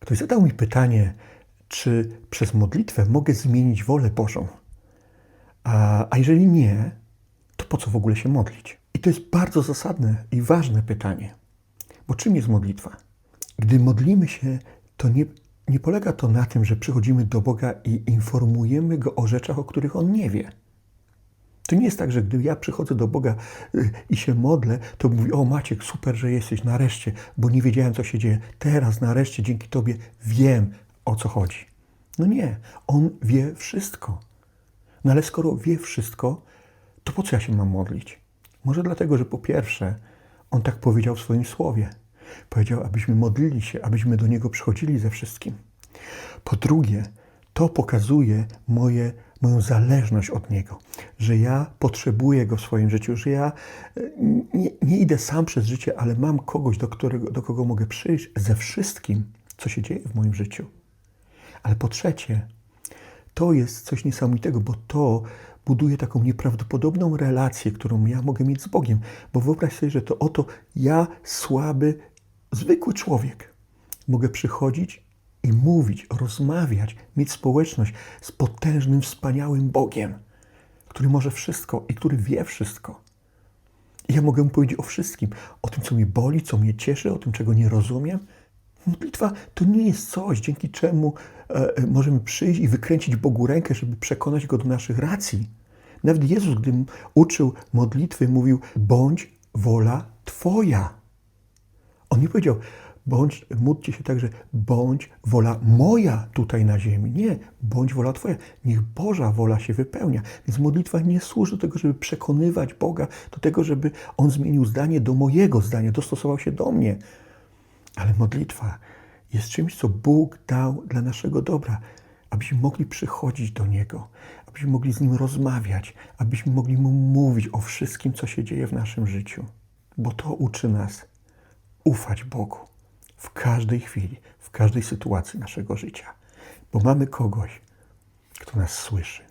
Ktoś zadał mi pytanie, czy przez modlitwę mogę zmienić wolę Bożą. A, a jeżeli nie, to po co w ogóle się modlić? I to jest bardzo zasadne i ważne pytanie. Bo czym jest modlitwa? Gdy modlimy się, to nie, nie polega to na tym, że przychodzimy do Boga i informujemy Go o rzeczach, o których On nie wie. To nie jest tak, że gdy ja przychodzę do Boga y, i się modlę, to mówi, o Maciek, super, że jesteś, nareszcie, bo nie wiedziałem, co się dzieje. Teraz, nareszcie, dzięki Tobie wiem, o co chodzi. No nie, On wie wszystko. No ale skoro wie wszystko, to po co ja się mam modlić? Może dlatego, że po pierwsze, On tak powiedział w swoim słowie. Powiedział, abyśmy modlili się, abyśmy do Niego przychodzili ze wszystkim. Po drugie, to pokazuje moje, moją zależność od Niego, że ja potrzebuję Go w swoim życiu, że ja e, nie, nie idę sam przez życie, ale mam kogoś, do, którego, do kogo mogę przyjść ze wszystkim, co się dzieje w moim życiu. Ale po trzecie, to jest coś niesamowitego, bo to buduje taką nieprawdopodobną relację, którą ja mogę mieć z Bogiem. Bo wyobraź sobie, że to oto ja, słaby, zwykły człowiek, mogę przychodzić i mówić, rozmawiać, mieć społeczność z potężnym, wspaniałym Bogiem, który może wszystko i który wie wszystko. I ja mogę mu powiedzieć o wszystkim, o tym, co mnie boli, co mnie cieszy, o tym, czego nie rozumiem. Modlitwa to nie jest coś, dzięki czemu e, e, możemy przyjść i wykręcić Bogu rękę, żeby przekonać Go do naszych racji. Nawet Jezus, gdy uczył modlitwy, mówił, bądź wola Twoja. On nie powiedział, bądź, módlcie się tak, że bądź wola moja tutaj na ziemi. Nie, bądź wola Twoja. Niech Boża wola się wypełnia. Więc modlitwa nie służy do tego, żeby przekonywać Boga, do tego, żeby On zmienił zdanie do mojego zdania, dostosował się do mnie. Ale modlitwa jest czymś, co Bóg dał dla naszego dobra, abyśmy mogli przychodzić do Niego, abyśmy mogli z Nim rozmawiać, abyśmy mogli Mu mówić o wszystkim, co się dzieje w naszym życiu. Bo to uczy nas ufać Bogu w każdej chwili, w każdej sytuacji naszego życia. Bo mamy kogoś, kto nas słyszy.